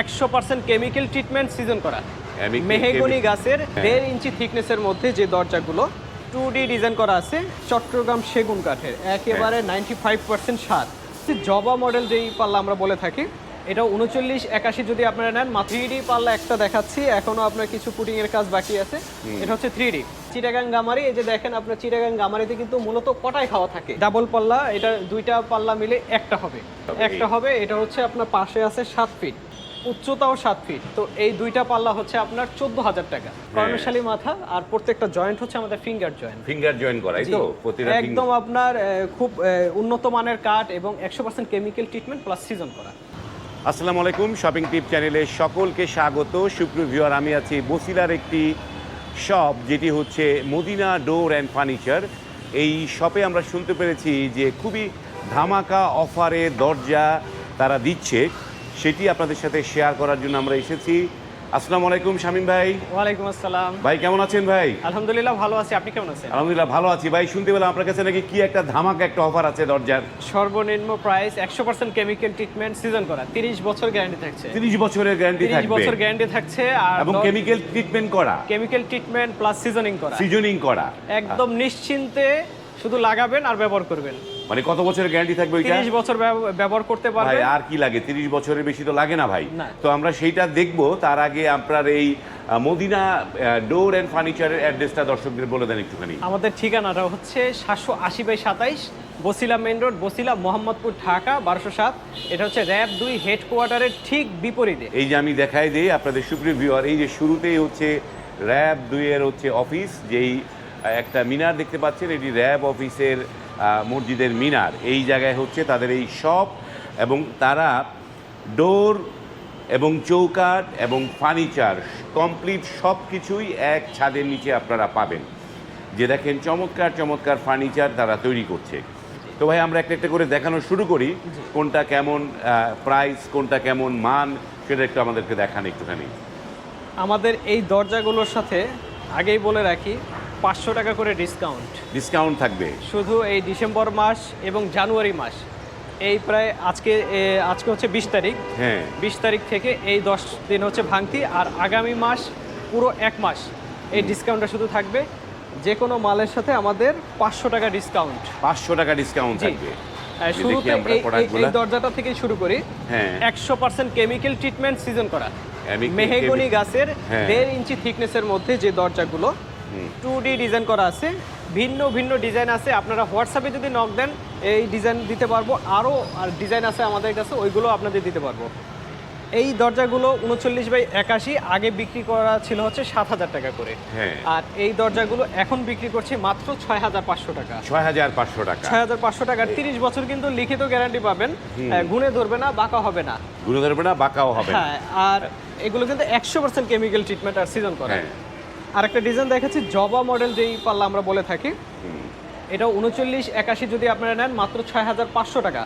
একশো percent chemical treatment season করা। মেহেগনি গাছের হ্যাঁ। দেড় ইঞ্চি থিকনেসের মধ্যে যে দরজাগুলো টু ডি ডিজাইন করা আছে চট্টগ্রাম সেগুন কাঠের। একেবারে হ্যাঁ। নাইনটি ফাইভ পার্সেন্ট সার জবা মডেল যেই পাল্লা আমরা বলে থাকি এটা উনচল্লিশ একাশি যদি আপনারা নেন থ্রি ডি পাল্লা একটা দেখাচ্ছি এখনও আপনার কিছু পুটিং এর কাজ বাকি আছে। এটা হচ্ছে থ্রি ডি চিটাগাং গামারি এই যে দেখেন আপনার চিটাগাং গামারিতে কিন্তু মূলত কটায় খাওয়া থাকে? ডাবল পাল্লা এটা দুইটা পাল্লা মিলে একটা হবে। একটা হবে এটা হচ্ছে আপনার পাশে আছে সাত ফিট উচ্চতাও সাত ফিট তো এই দুইটা পাল্লা হচ্ছে আপনার চোদ্দ হাজার টাকা কর্ণশালী মাথা আর প্রত্যেকটা জয়েন্ট হচ্ছে আমাদের ফিঙ্গার জয়েন্ট ফিঙ্গার জয়েন্ট করাই তো? প্রতিটা একদম আপনার খুব উন্নত মানের কাঠ এবং একশো percent chemical treatment plus season করা। আসসালামু আলাইকুম শপিং টিপ চ্যানেলে সকলকে স্বাগত। সুপ্রভিওর আমি আছি বসিলার একটি শপ যেটি হচ্ছে মদিনা ডোর অ্যান্ড ফার্নিচার এই শপে আমরা শুনতে পেরেছি যে খুবই ধামাকা অফারে দরজা তারা দিচ্ছে। সেটি আপনাদের সাথে শেয়ার করার জন্য আমরা এসেছি। আসসালামু আলাইকুম শামীম ভাই। ওয়ালাইকুম আসসালাম। ভাই কেমন আছেন ভাই? আলহামদুলিল্লাহ ভালো আছি। আপনি কেমন আছেন? আলহামদুলিল্লাহ ভালো আছি। ভাই শুনতে পেলাম আপনার কাছে নাকি কি একটা ধামাকা একটা অফার আছে দরজার? সর্বনিম্ন প্রাইস একশো পার্সেন্ট কেমিক্যাল ট্রিটমেন্ট সিজন করা। তিরিশ বছর গ্যারান্টি থাকছে। তিরিশ বছরের গ্যারান্টি তিরিশ থাকবে। বছর গ্যারান্টি থাকছে আর এবং কেমিক্যাল ট্রিটমেন্ট করা। কেমিক্যাল ট্রিটমেন্ট প্লাস সিজনিং করা। সিজনিং করা। একদম নিশ্চিন্তে শুধু লাগাবেন আর ব্যবহার করবেন। মানে কত বছরের গ্যারান্টি থাকবে ওইটা? তিরিশ বছর ব্যবহার করতে ভাই আর কি লাগে? তিরিশ বছরের বেশি তো লাগে না ভাই। তো আমরা সেইটা দেখব। তার আগে আপনার এই মদিনা ডোর অ্যান্ড ফার্নিচারের অ্যাড্রেসটা দর্শকদের বলে দেন একটুখানি। আমাদের ঠিকানাটা হচ্ছে সাতশো আশি বাই সাতাইশ বসিলা মেইন রোড বসিলা মোহাম্মদপুর ঢাকা বারোশো সাত। এটা হচ্ছে র্যাব দুই হেডকোয়ার্টারের ঠিক বিপরীতে। এই যে আমি দেখাই দিই আপনাদের সুপ্রিয় ভিউয়ার এই যে শুরুতেই হচ্ছে র্যাব দুইয়ের হচ্ছে অফিস যেই একটা মিনার দেখতে পাচ্ছেন এটি র্যাব অফিসের মসজিদের মিনার। এই জায়গায় হচ্ছে তাদের এই শপ এবং তারা ডোর এবং চৌকাঠ এবং ফার্নিচার কমপ্লিট সব কিছুই এক ছাদের নিচে আপনারা পাবেন। যে দেখেন চমৎকার চমৎকার ফার্নিচার তারা তৈরি করছে। তো ভাই আমরা একটা একটা করে দেখানো শুরু করি। কোনটা কেমন প্রাইস কোনটা কেমন মান সেটা একটু আমাদেরকে দেখান একটুখানি। আমাদের এই দরজাগুলোর সাথে আগেই বলে রাখি পাঁচশো টাকা করে ডিসকাউন্ট ডিসকাউন্ট থাকবে। শুধু এই ডিসেম্বর মাস এবং জানুয়ারি মাস। এই প্রায় আজকে আজকে হচ্ছে বিশ তারিখ। হ্যাঁ। বিশ তারিখ থেকে এই দশ দিন হচ্ছে ভাঙতি। আর আগামী মাস পুরো এক মাস। এই ডিসকাউন্টটা শুধু থাকবে। যে কোনো মালের সাথে আমাদের পাঁচশো টাকা ডিসকাউন্ট পাঁচশো টাকা ডিসকাউন্ট থাকবে। শুরুতে আমরা এই- দরজাটা থেকে শুরু করি। হ্যাঁ। একশো পার্সেন্ট কেমিক্যাল ট্রিটমেন্ট সিজন করা। মেহেগনি গাছের হ্যাঁ। দেড় ইঞ্চি থিকনেসের মধ্যে যে দরজাগুলো। টু ডি ডিজাইন করা আছে। ভিন্ন ভিন্ন ডিজাইন আছে। আপনারা হোয়াটসঅ্যাপে যদি নক দেন এই ডিজাইন দিতে পারব। আরও আর ডিজাইন আছে আমাদের কাছে ওইগুলো আপনাদের দিতে পারব। এই দরজাগুলো উনচল্লিশ বাই একাশি আগে বিক্রি করা ছিল হচ্ছে সাত হাজার টাকা করে। হ্যাঁ। আর এই দরজাগুলো এখন বিক্রি করছে মাত্র ছয় হাজার পাঁচশো টাকা। ছয় হাজার পাঁচশো টাকা। ছয় হাজার পাঁচশো টাকার তিরিশ বছর কিন্তু লিখিত গ্যারান্টি পাবেন। গুণে ধরবে না বাঁকা হবে না। গুলো ধরবে না বাঁকাও হবে হ্যাঁ আর এগুলো কিন্তু একশো পার্সেন্ট কেমিক্যাল ট্রিটমেন্ট আর সিজন করা। আর একটা ডিজাইন দেখাচ্ছি জবা মডেল যেই পাল্লা আমরা বলে থাকি। এটা উনচল্লিশ একাশি যদি আপনারা নেন মাত্র ছয় হাজার পাঁচশো টাকা।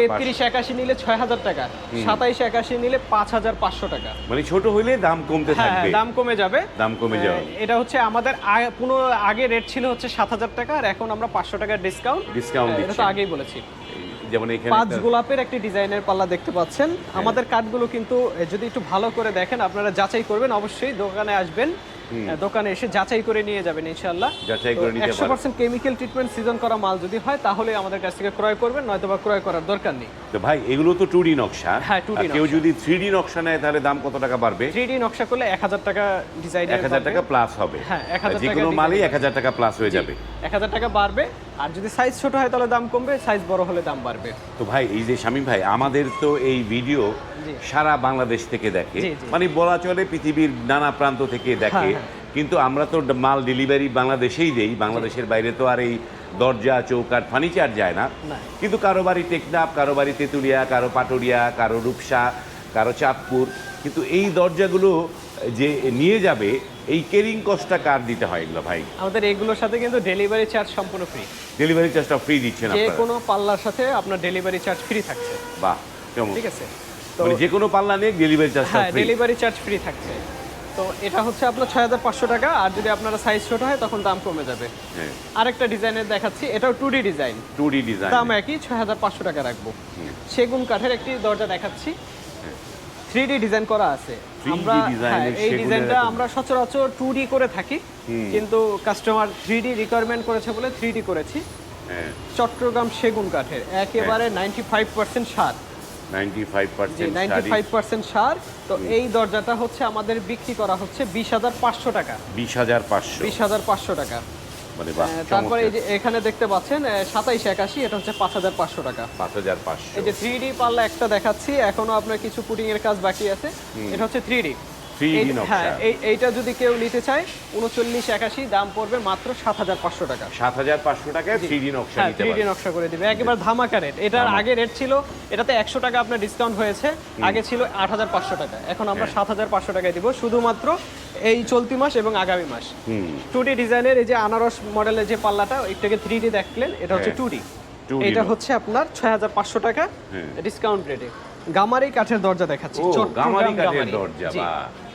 তেত্রিশ একাশি নিলে ছয় হাজার টাকা। সাতাইশ একাশি নিলে পাঁচ হাজার পাঁচশো টাকা। মানে ছোট হইলে দাম কমতে হ্যাঁ থাকবে। দাম কমে যাবে। দাম কমে যাবে। এটা হচ্ছে আমাদের পুরো আগে রেট ছিল হচ্ছে সাত হাজার টাকা আর এখন আমরা পাঁচশো টাকার ডিসকাউন্ট Discount এটা তো আগেই বলেছি। যেমন এখানে পাঁচ গোলাপের একটি ডিজাইনের পাল্লা দেখতে পাচ্ছেন। হ্যাঁ। আমাদের কাঠগুলো কিন্তু যদি একটু ভালো করে দেখেন আপনারা যাচাই করবেন অবশ্যই দোকানে আসবেন। দোকানে এসে যাচাই করে নিয়ে যাবেন ইনশাল্লাহ যাচাই করে নিতে পারবেন। পার্সেন্ট কেমিক্যাল ট্রিটমেন্ট সিজন করা মাল যদি হয় তাহলে আমাদের কাছ থেকে ক্রয় করবেন নয়তো বা ক্রয় করার দরকার নেই। তো ভাই এগুলো তো টু ডি নকশা। হ্যাঁ, 2D আর কেউ যদি থ্রি ডি নকশা নেয় তাহলে দাম কত টাকা বাড়বে? 3D নকশা করলে এক হাজার টাকা ডিজাইন এক হাজার টাকা প্লাস হবে। হ্যাঁ, 1000 যে টাকা কোনো মালই হবে। এক হাজার টাকা প্লাস হয়ে যাবে। এক হাজার টাকা বাড়বে। আর যদি সাইজ ছোট হয় তাহলে দাম কমবে সাইজ বড় হলে দাম বাড়বে। তো ভাই এই যে শামীম ভাই আমাদের তো এই ভিডিও সারা বাংলাদেশ থেকে দেখে। মানে বলা চলে পৃথিবীর নানা প্রান্ত থেকে দেখে। হ্যাঁ, কিন্তু আমরা তো মাল ডেলিভারি বাংলাদেশেই দেই। বাংলাদেশের বাইরে তো আর এই দরজা চৌকাট ফার্নিচার যায় না। না। কিন্তু কারও বাড়ি টেকনাফ কারও বাড়ি তেঁতুলিয়া কারও পাটুরিয়া কারও রূপসা কারও চাঁদপুর। কিন্তু এই দরজাগুলো যে নিয়ে যাবে এই কেরিং কস্টটা কার দিতে হয় এগুলো ভাই? আমাদের এগুলোর সাথে কিন্তু ডেলিভারি চার্জ সম্পূর্ণ ফ্রি ডেলিভারি চার্জটা ফ্রি দিচ্ছেন যে কোনো পাল্লার সাথে আপনার ডেলিভারি চার্জ ফ্রি থাকছে। বাহ ঠিক আছে? তো মানে যে কোনো পাল্লা নিয়ে ডেলিভারি চার্জটা হ্যাঁ ডেলিভারি চার্জ ফ্রি থাকছে। তো এটা হচ্ছে আপনার ছয় হাজার পাঁচশো টাকা আর যদি আপনারা সাইজ ছোট হয় তখন দাম কমে যাবে। হ্যাঁ। আরেকটা ডিজাইনের দেখাচ্ছি এটাও two D design two D design দাম একই ছয় হাজার পাঁচশো টাকা রাখব। সেগুন কাঠের একটি দরজা দেখাচ্ছি। থ্রি ডি ডিজাইন করা আছে। আমরা হ্যাঁ, এই ডিজাইনটা আমরা সচরাচর টু ডি করে থাকি কিন্তু কাস্টমার থ্রি ডি রিকোয়ারমেন্ট করেছে বলে থ্রি ডি করেছি। হ্যাঁ। চট্টগ্রাম সেগুন কাঠের একেবারে নাইনটি ফাইভ পার্সেন্ট সার। নাইনটি ফাইভ জি পার্সেন্ট ফাইভ পার্সেন্ট সার। তো এই দরজাটা হচ্ছে আমাদের বিক্রি করা হচ্ছে বিশ হাজার পাঁচশো টাকা। বিশ হাজার পাঁচশো। বিশ হাজার পাঁচশো টাকা। মানে তারপরে এই যে এখানে দেখতে পাচ্ছেন সাতাইশ একাশি এটা হচ্ছে পাঁচ হাজার পাঁচশো টাকা। পাঁচ হাজার পাঁচশো। এই যে থ্রি ডি পাল্লা একটা দেখাচ্ছি এখনও আপনার কিছু পুটিং এর কাজ বাকি আছে। এটা হচ্ছে থ্রি ডি 3D নকশা। হ্যাঁ এইটা যদি কেউ নিতে চায় উনচল্লিশ একাশি দাম পড়বে মাত্র সাত হাজার পাঁচশো টাকা। সাত হাজার পাঁচশো টাকায় থ্রি ডি নকশা হ্যাঁ থ্রি ডি নকশা করে দিবে। একেবারে ধামাকা রেট এটার আগে রেট ছিল এটাতে একশো টাকা আপনার ডিসকাউন্ট হয়েছে। আগে ছিল আট হাজার পাঁচশো টাকা। এখন আমরা হ্যাঁ। সাত হাজার পাঁচশো টাকায় দিব শুধুমাত্র এই চলতি মাস এবং আগামী মাস। টু ডি ডিজাইনের এই যে আনারস মডেলের যে পাল্লাটা একটাকে থ্রি ডি দেখলেন এটা হচ্ছে টু হ্যাঁ। ডি এটা হচ্ছে আপনার ছয় হাজার পাঁচশো টাকা হ্যাঁ। ডিসকাউন্ট রেটে গামারি কাঠের দরজা দেখাচ্ছি গামারি কাঠের। দরজা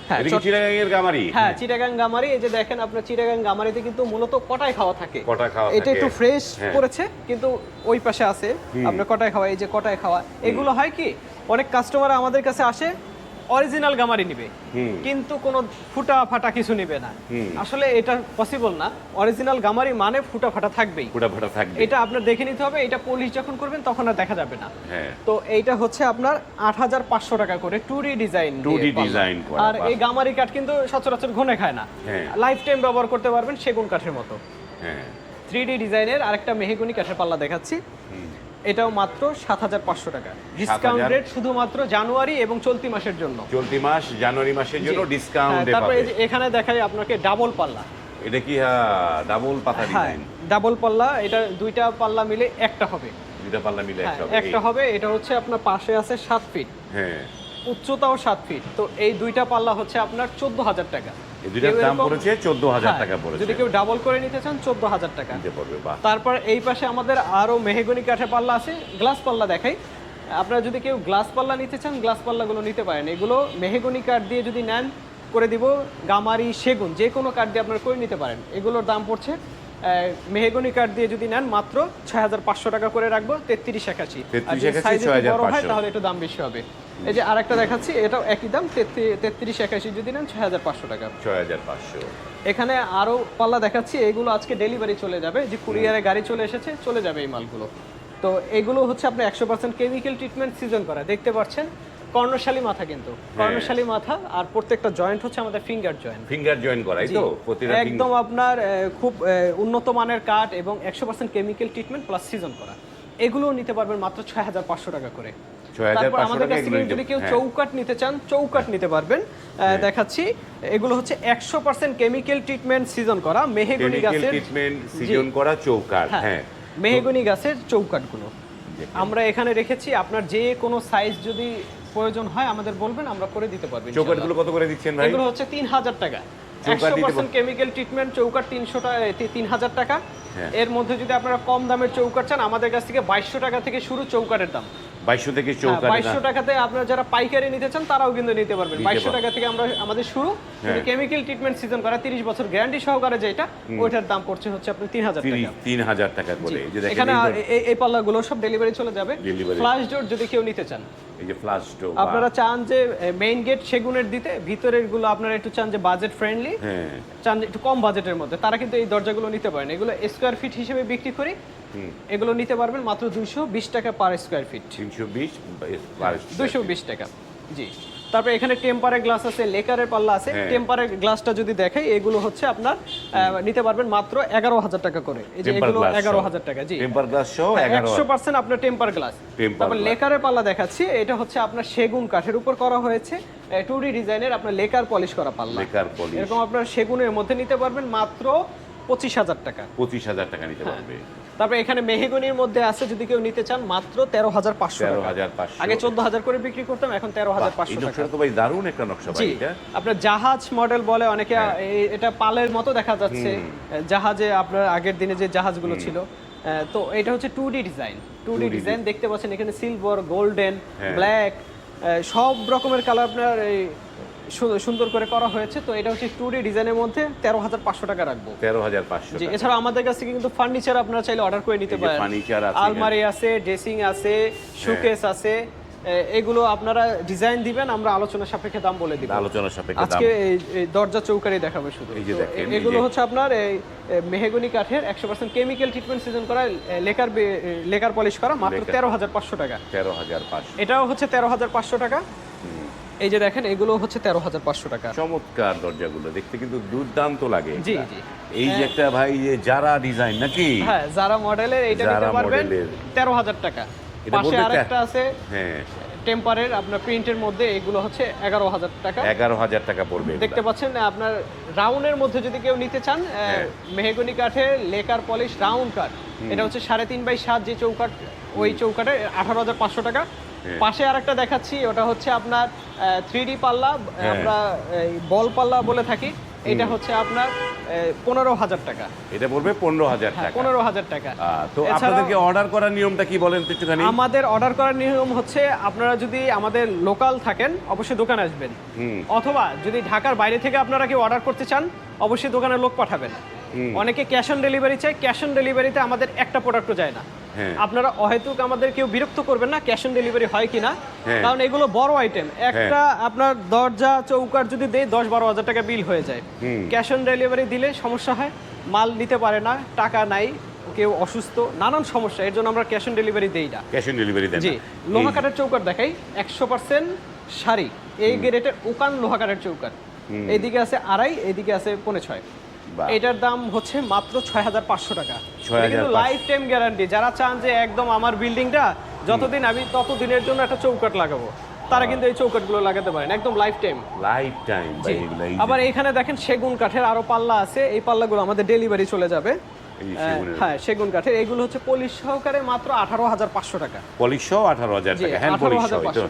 হ্যাঁ, চিটাগাংয়ের গামারি? হ্যাঁ চিটাগাং গামারি এই যে দেখেন আপনার চিটাগাং গামারিতে কিন্তু মূলত কটায় খাওয়া থাকে। খাওয়া এটা একটু ফ্রেশ হ্যাঁ। করেছে কিন্তু ওই পাশে আছে। আপনার কটায় খাওয়া এই যে কটায় খাওয়া। এগুলো হয় কি অনেক কাস্টমার আমাদের কাছে আসে অরিজিনাল গামারি নিবে। কিন্তু কোনো ফুটা ফাটা কিছু নিবে না। আসলে এটা পসিবল না। অরিজিনাল গামারি মানে ফুটা ফাটা থাকবেই। ফুটা ফুটা থাকবে এটা আপনার দেখে নিতে হবে এটা পলিশ যখন করবেন তখন আর দেখা যাবে না। হ্যাঁ। তো এইটা হচ্ছে আপনার আট হাজার পাঁচশো টাকা করে টুরি ডিজাইন 2D design করা, আর এই গামারি কাঠ কিন্তু সচরাচর ঘনে খায় না। হ্যাঁ। লাইফ টাইম ব্যবহার করতে পারবেন সেগুন কাঠের মতো। হ্যাঁ। থ্রি ডি ডিজাইনের আরেকটা মেহগুনি কাঠের পাল্লা দেখাচ্ছি। এটাও মাত্র সাত হাজার পাঁচশো টাকা। ডিসকাউন্ট রেট শুধুমাত্র জানুয়ারি এবং চলতি মাসের জন্য। চলতি মাস জানুয়ারি মাসের জন্য। ডিসকাউন্টে হ্যাঁ, তারপরে এখানে দেখাই আপনাকে ডাবল পাল্লা। এটা কি ডাবল পাতা হ্যাঁ ডিজাইন ডাবল পাল্লা এটা দুইটা পাল্লা মিলে একটা হবে। দুইটা পাল্লা মিলে হ্যাঁ একটা হবে একটা হবে এটা হচ্ছে আপনার পাশে আছে সাত ফিট হ্যাঁ। উচ্চতাও সাত ফিট তো এই দুইটা পাল্লা হচ্ছে আপনার চোদ্দ হাজার টাকা। এই দুইটার দাম পড়েছে চোদ্দ হাজার হ্যাঁ, টাকা পড়েছে। যদি কেউ ডাবল করে নিতে চান চোদ্দ হাজার টাকা। নিতে পারবে বাহ। তারপর এই পাশে আমাদের আরও মেহগনি কাঠের পাল্লা আছে গ্লাস পাল্লা দেখাই। আপনারা যদি কেউ গ্লাস পাল্লা নিতে চান গ্লাস পাল্লাগুলো নিতে পারেন। এগুলো মেহগনি কাঠ দিয়ে যদি নেন করে দিব গামারি সেগুন যে কোনো কাঠ দিয়ে আপনারা করে নিতে পারেন। এগুলোর দাম পড়ছে মেহগনি কাঠ দিয়ে যদি নেন মাত্র ছয় হাজার পাঁচশো টাকা করে রাখব তেত্রিশ একাশি। আর যদি সাইজ একটু বড় হয় তাহলে একটু দাম বেশি হবে। এই যে আরেকটা দেখাচ্ছি এটাও একই দাম তেত্রিশ একাশি যদি নেন ছয় হাজার পাঁচশো টাকা। ছয় হাজার পাঁচশো। এখানে আরও পাল্লা দেখাচ্ছি এগুলো আজকে ডেলিভারি চলে যাবে যে কুরিয়ারে গাড়ি চলে এসেছে চলে যাবে এই মালগুলো। তো এগুলো হচ্ছে আপনার একশো পার্সেন্ট কেমিক্যাল ট্রিটমেন্ট সিজন করা দেখতে পাচ্ছেন কর্ণশালী মাথা কিন্তু। কর্ণশালী মাথা আর প্রত্যেকটা জয়েন্ট হচ্ছে আমাদের ফিঙ্গার জয়েন্ট ফিঙ্গার জয়েন করাই তো? প্রতিটা একদম আপনার খুব উন্নত মানের কাঠ এবং একশো percent chemical treatment plus season করা। এগুলো নিতে পারবেন মাত্র ছয় হাজার পাঁচশো টাকা করে। তারপর আমাদের কাছ থেকে যদি কেউ হ্যাঁ। চৌকাট নিতে চান চৌকাট নিতে পারবেন। আহ, দেখাচ্ছি এগুলো হচ্ছে একশো পার্সেন্ট কেমিক্যাল ট্রিটমেন্ট সিজন করা মেহেগুনি গাছের ট্রিটমেন্ট সিজন করা হ্যাঁ। হ্যাঁ। মেহেগুনি গাছের চৌকাটগুলো আমরা এখানে রেখেছি আপনার যে কোনো সাইজ যদি প্রয়োজন হয় আমাদের বলবেন আমরা করে দিতে পারব। চৌকাঠগুলো কত করে দিচ্ছেন ভাই এগুলো হচ্ছে তিন হাজার টাকা একশো পার্সেন্ট কেমিক্যাল ট্রিটমেন্ট চৌকার তিনশো টাকা তিন হাজার টাকা হ্যাঁ। এর মধ্যে যদি আপনারা কম দামের চৌকার চান আমাদের কাছ থেকে বাইশশো টাকা থেকে শুরু চৌকাঠের দাম বাইশশো থেকে চৌকাঠ বাইশশো টাকাতে আপনারা যারা পাইকারি নিতে চান তারাও কিন্তু নিতে পারবেন। বাইশশো টাকা থেকে আমরা আমাদের শুরু। হ্যাঁ। কেমিক্যাল ট্রিটমেন্ট সিজন করা তিরিশ বছর গ্যারান্টি সহকারে যেটা ওইটার দাম পড়ছে হচ্ছে আপনি তিন হাজার টাকা। তিন হাজার টাকা করে। এখানে এই পাল্লাগুলো সব ডেলিভারি চলে যাবে। ফ্লাশ ডোর যদি কেউ নিতে চান। এই যে ফ্লাশ ডো আপনারা চান যে মেইন গেট সেগুনের দিতে ভিতরেরগুলো আপনারা একটু চান যে বাজেট ফ্রেন্ডলি হ্যাঁ। চান যে একটু কম বাজেটের মধ্যে। তারা কিন্তু এই দরজাগুলো নিতে পারেন। এগুলো স্কোয়ার ফিট হিসেবে বিক্রি করি। এগুলো নিতে পারবেন মাত্র দুইশো বিশ টাকা পার স্কোয়ার ফিট তিনশো বিশ দুইশো বিশ টাকা জি। তারপরে এখানে টেম্পারের গ্লাস আছে লেকারের পাল্লা আছে। হ্যাঁ। টেম্পারের গ্লাসটা যদি দেখাই এগুলো হচ্ছে আপনার নিতে পারবেন মাত্র এগারো হাজার টাকা করে। এই যে এগুলো এগারো হাজার টাকা জি। টেম্পার গ্লাস সহ একশো পার্সেন্ট আপনার টেম্পার গ্লাস। তারপর লেকারের পাল্লা দেখাচ্ছি এটা হচ্ছে আপনার সেগুন কাঠের উপর করা হয়েছে। টু ডি ডিজাইনের আপনার লেকার পলিশ করা পাল্লা। Lacquer polish. এরকম আপনার সেগুনের মধ্যে নিতে পারবেন মাত্র পঁচিশ হাজার টাকা। পঁচিশ হাজার টাকা হ্যাঁ। নিতে পারবে। তারপর এখানে মেহেগুনির মধ্যে আছে যদি কেউ নিতে চান মাত্র তেরো হাজার পাঁচশো তেরো হাজার পাঁচশো। আগে চোদ্দ হাজার করে বিক্রি করতাম এখন তেরো হাজার পাঁচশো টাকা। তো ভাই দারুণ একটা নকশা ভাই আপনার জাহাজ মডেল বলে অনেকে হ্যাঁ। এটা পালের মতো দেখা যাচ্ছে। জাহাজে আপনার আগের দিনে যে জাহাজগুলো ছিল তো এটা হচ্ছে two D design two D design দেখতে পাচ্ছেন এখানে সিলভার গোল্ডেন হ্যাঁ। ব্ল্যাক সব রকমের কালার আপনার এই সুন্দর করে করা হয়েছে। তো এটা হচ্ছে টু ডি ডিজাইনের মধ্যে তেরো হাজার পাঁচশো টাকা রাখব। তেরো হাজার পাঁচশো জি এছাড়া আমাদের কাছে কিন্তু ফার্নিচার আপনারা চাইলে অর্ডার করে নিতে পারেন। আছে আলমারি আছে ড্রেসিং আছে শোকেস আছে এগুলো আপনারা ডিজাইন দিবেন আমরা আলোচনা সাপেক্ষে দাম বলে দিব। আলোচনার সাপেক্ষে দাম। আজকে এই দরজা চৌকারি দেখাবে শুধু। এই যে দেখেন, এগুলো হচ্ছে আপনার এই মেহগনি কাঠের একশো পার্সেন্ট কেমিক্যাল ট্রিটমেন্ট সিজন করা লেকার লেকার পলিশ করা মাত্র লেকার। তেরো হাজার পাঁচশো টাকা। তেরো হাজার পাঁচশো। এটাও হচ্ছে তেরো হাজার পাঁচশো টাকা। এই যে দেখেন এগুলো হচ্ছে তেরো হাজার পাঁচশো টাকা। চমৎকার দরজাগুলো দেখতে কিন্তু দুর্দান্ত লাগে। জি, জি। এই যে একটা ভাই যে যারা ডিজাইন নাকি? হ্যাঁ যারা মডেলের এইটা নিতে পারবেন তেরো হাজার টাকা। পাশে আরেকটা আছে হ্যাঁ। টেম্পারের আপনার প্রিন্টের মধ্যে এগুলো হচ্ছে এগারো হাজার টাকা। এগারো হাজার টাকা পড়বে দেখতে পাচ্ছেন আপনার রাউন্ডের মধ্যে যদি কেউ নিতে চান হ্যাঁ। মেহগনি কাঠের লেকার পলিশ রাউন্ড কাঠ। এটা হচ্ছে সাড়ে তিন বাই সাত যে চৌকাঠ ওই চৌকাঠে আঠারো হাজার পাঁচশো টাকা। হ্যাঁ। পাশে আরেকটা দেখাচ্ছি ওটা হচ্ছে আপনার থ্রি পাল্লা হ্যাঁ। আমরা বল পাল্লা বলে থাকি। এটা হচ্ছে আপনার পনেরো হাজার টাকা। এটা পড়বে পনেরো হাজার হ্যাঁ টাকা। পনেরো হাজার টাকা। তো আপনাদেরকে অর্ডার করার নিয়মটা কি বলেন একটুখানি? আমাদের অর্ডার করার নিয়ম হচ্ছে আপনারা যদি আমাদের লোকাল থাকেন অবশ্যই দোকানে আসবেন। অথবা যদি ঢাকার বাইরে থেকে আপনারা কেউ অর্ডার করতে চান অবশ্যই দোকানে লোক পাঠাবেন। অনেকে ক্যাশ অন ডেলিভারি চায় ক্যাশ অন ডেলিভারিতে আমাদের একটা প্রোডাক্টও যায় না। হ্যাঁ। আপনারা অহেতুক আমাদের কেউ বিরক্ত করবেন না ক্যাশ অন ডেলিভারি হয় কিনা। হ্যাঁ। কারণ এগুলো বড় আইটেম একটা আপনার দরজা চৌকার যদি দেয় দশ বারো হাজার টাকা বিল হয়ে যায়। ক্যাশ অন ডেলিভারি দিলে সমস্যা হয় মাল নিতে পারে না টাকা নাই কেউ অসুস্থ নানান সমস্যা এর জন্য আমরা ক্যাশ অন ডেলিভারি দেই না। ক্যাশ অন ডেলিভারি দেন জি লোহা কাঠের চৌকাট দেখাই একশো পার্সেন্ট শাড়ি এই গ্রেটের উকান লোহা কাঠের চৌকার। এইদিকে আছে আড়াই এইদিকে আছে পৌনে ছয়। এটার দাম হচ্ছে মাত্র ছয় হাজার পাঁচশো টাকা। কিন্তু লাইফ টাইম গ্যারান্টি যারা চান যে একদম আমার বিল্ডিংটা যতদিন আমি ততদিনের জন্য একটা চৌকাট লাগাবো তারা কিন্তু এই চৌকাটগুলো লাগাতে পারেন একদম লাইফ টাইম লাইফ টাইম আবার এখানে দেখেন সেগুন কাঠের আরও পাল্লা আছে এই পাল্লাগুলো আমাদের ডেলিভারি চলে যাবে। এই যে আহ, সেগুনের। হ্যাঁ সেগুন কাঠের। এগুলো হচ্ছে পলিশ সহকারে মাত্র আঠারো হাজার পাঁচশো টাকা। পলিশ সহ আঠারো হাজার টাকা হ্যান্ড পলিশ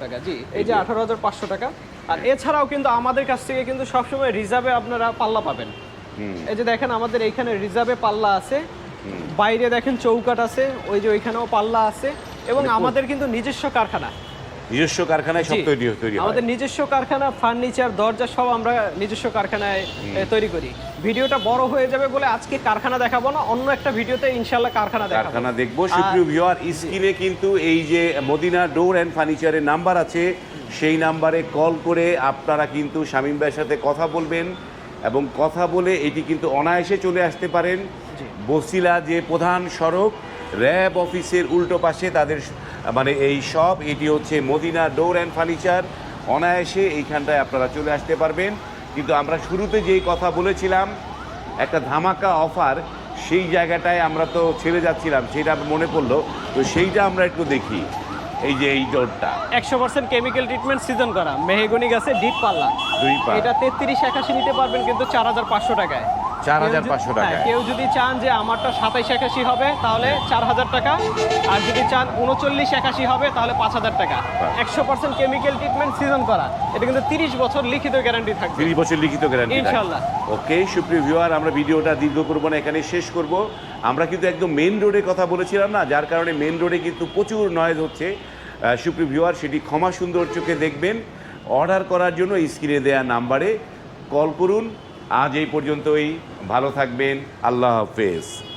টাকা জি। এই যে আঠারো হাজার পাঁচশো টাকা। আর এছাড়াও কিন্তু আমাদের কাছ থেকে কিন্তু সবসময় রিজার্ভে আপনারা পাল্লা পাবেন। এই যে দেখেন আমাদের এইখানে রিজার্ভে পাল্লা আছে। বাইরে দেখেন চৌকাট আছে ওই যে ওইখানেও পাল্লা আছে। এবং মানে আমাদের কিন্তু নিজস্ব কারখানা। নিজস্ব কারখানায় সব তৈরি তৈরি আমাদের নিজস্ব কারখানা ফার্নিচার দরজা সব আমরা নিজস্ব কারখানায় তৈরি করি। ভিডিওটা বড় হয়ে যাবে বলে আজকে কারখানা দেখাবো না অন্য একটা ভিডিওতে ইনশাল্লাহ কারখানা দেখাবো। কারখানা দেখব। সুপ্রিয় ভিউয়ার স্ক্রিনে কিন্তু এই যে মদিনা ডোর অ্যান্ড ফার্নিচারের নাম্বার আছে। সেই নাম্বারে কল করে আপনারা কিন্তু শামীম ভাইয়ের সাথে কথা বলবেন। এবং কথা বলে এটি কিন্তু অনায়াসে চলে আসতে পারেন। বসিলা যে প্রধান সড়ক র্যাব অফিসের উল্টো পাশে তাদের মানে এই সব এটি হচ্ছে মদিনা ডোর অ্যান্ড ফার্নিচার। অনায়াসে এইখানটায় আপনারা চলে আসতে পারবেন। কিন্তু আমরা শুরুতে যেই কথা বলেছিলাম একটা ধামাকা অফার সেই জায়গাটায় আমরা তো ছেড়ে যাচ্ছিলাম সেটা মনে পড়ল। তো সেইটা আমরা একটু দেখি। এই যে এই ডোরটা একশো পার্সেন্ট কেমিক্যাল ট্রিটমেন্ট সিজন করা। মেহেগুনি গাছে ডিপ পাল্লা। দুই পা এটা তেত্রিশ একাশি নিতে পারবেন কিন্তু চার হাজার পাঁচশো টাকায়। 4,500 কেউ যদি- টাকায়। হ্যাঁ, কেউ যদি চান যে আমারটা সাতাইশ একাশি হবে তাহলে চার হাজার টাকা। আর যদি চান উনচল্লিশ একাশি হবে তাহলে পাঁচ হাজার টাকা। একশো পার্সেন্ট কেমিক্যাল ট্রিটমেন্ট সিজন করা। এটা কিন্তু তিরিশ বছর লিখিত গ্যারান্টি থাকবে। তিরিশ বছর লিখিত গ্যারান্টি ইনশাল্লাহ। ওকে সুপ্রিয় ভিউয়ার আমরা ভিডিওটা দীর্ঘ করব না এখানে শেষ করব। আমরা কিন্তু একদম মেন রোডের কথা বলেছিলাম না যার কারণে মেন রোডে কিন্তু প্রচুর নয়েজ হচ্ছে। সুপ্রিয় ভিউয়ার, সেটি ক্ষমা সুন্দর চোখে দেখবেন। অর্ডার করার জন্য স্ক্রিনে দেওয়া নাম্বারে কল করুন। আজ এই পর্যন্তই। ভালো থাকবেন। আল্লাহ হাফেজ।